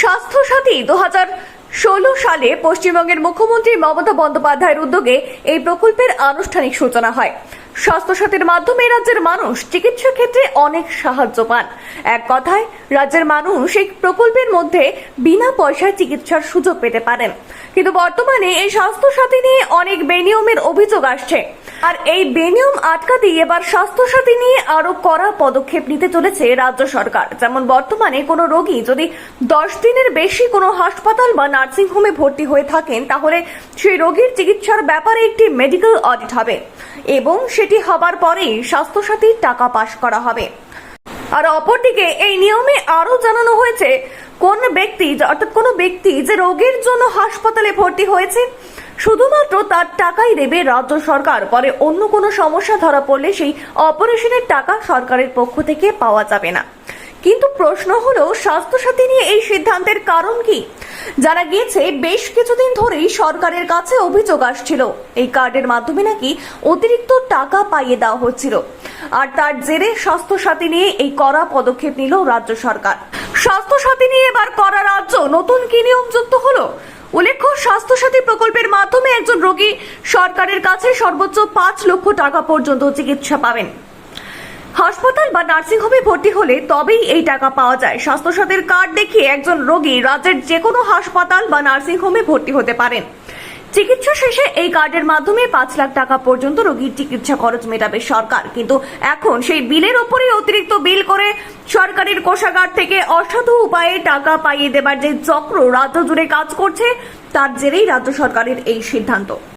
স্বাস্থ্যসাথী। দু হাজার ষোলো সালে পশ্চিমবঙ্গের মুখ্যমন্ত্রী মমতা বন্দ্যোপাধ্যায়ের উদ্যোগে এই প্রকল্পের আনুষ্ঠানিক সূচনা হয়। স্বাস্থ্যসাথীর মাধ্যমে রাজ্যের মানুষ চিকিৎসা ক্ষেত্রে অনেক সাহায্য পান। এক কথায়, রাজ্যের মানুষ এই প্রকল্পের মধ্যে বিনা পয়সায় চিকিৎসার সুযোগ পেতে পারেন। কিন্তু বর্তমানে এই স্বাস্থ্যসাথী নিয়ে অনেক বেনিয়মের অভিযোগ আসছে। আর এই বেনিয়ম আটকাতে এবার স্বাস্থ্যসাথী নিয়ে আরও কড়া পদক্ষেপ নিতে চলেছে রাজ্য সরকার। যেমন বর্তমানে কোনো রোগী যদি দশ দিনের বেশি কোনো হাসপাতাল বা নার্সিং হোমে ভর্তি হয়ে থাকেন, তাহলে সেই রোগীর চিকিৎসার ব্যাপারে একটি মেডিকেল অডিট হবে এবং সেটি হবার পরেই স্বাস্থ্যসাথীর টাকা পাশ করা হবে। আর অপরদিকে এই নিয়মে আরও জানানো হয়েছে, কোন ব্যক্তি, অর্থাৎ কোনো ব্যক্তি যে রোগের জন্য হাসপাতালে ভর্তি হয়েছে শুধুমাত্র তার টাকাই দেবে রাজ্য সরকার, পরে অন্য কোনো সমস্যা ধরা পড়লে সেই অপারেশনের টাকা সরকারের পক্ষ থেকে পাওয়া যাবে না। কিন্তু প্রশ্ন হলো, স্বাস্থ্যসাথী নিয়ে এই সিদ্ধান্তের কারণ কি? যারা গিয়েছে, বেশ কিছুদিন ধরেই সরকারের কাছে অভিযোগ আসছিল। এই কার্ডের মাধ্যমে নাকি অতিরিক্ত টাকা পাইয়ে দেওয়া হচ্ছিল। আর তার জেরে স্বাস্থ্যসাথী নিয়ে এই কড়া পদক্ষেপ নিল রাজ্য সরকার। স্বাস্থ্যসাথী নিয়ে এবার করা রাজ্য নতুন কি নিয়ম যুক্ত হলো? উল্লেখ্য, স্বাস্থ্যসাথী প্রকল্পের মাধ্যমে একজন রোগী সরকারের কাছে সর্বোচ্চ পাঁচ লক্ষ টাকা পর্যন্ত চিকিৎসা পাবেন। হাসপাতাল বা নার্সিং হোমে ভর্তি হলে তবেই এই টাকা পাওয়া যায়। স্বাস্থ্যসাথীর কার্ড দেখিয়ে একজন রোগী রাজ্যের যে কোনো হাসপাতাল বা নার্সিং হোমে ভর্তি হতে পারেন। চিকিৎসা শেষে এই কার্ডের মাধ্যমে পাঁচ লাখ টাকা পর্যন্ত রোগীর চিকিৎসা খরচ মেটাবে সরকার। কিন্তু এখন সেই বিলের ওপরেই অতিরিক্ত বিল করে সরকারের কোষাগার থেকে অসাধু উপায়ে টাকা পাইয়ে দেবার যে চক্র রাজ্য জুড়ে কাজ করছে, তার জেরেই রাজ্য সরকারের এই সিদ্ধান্ত।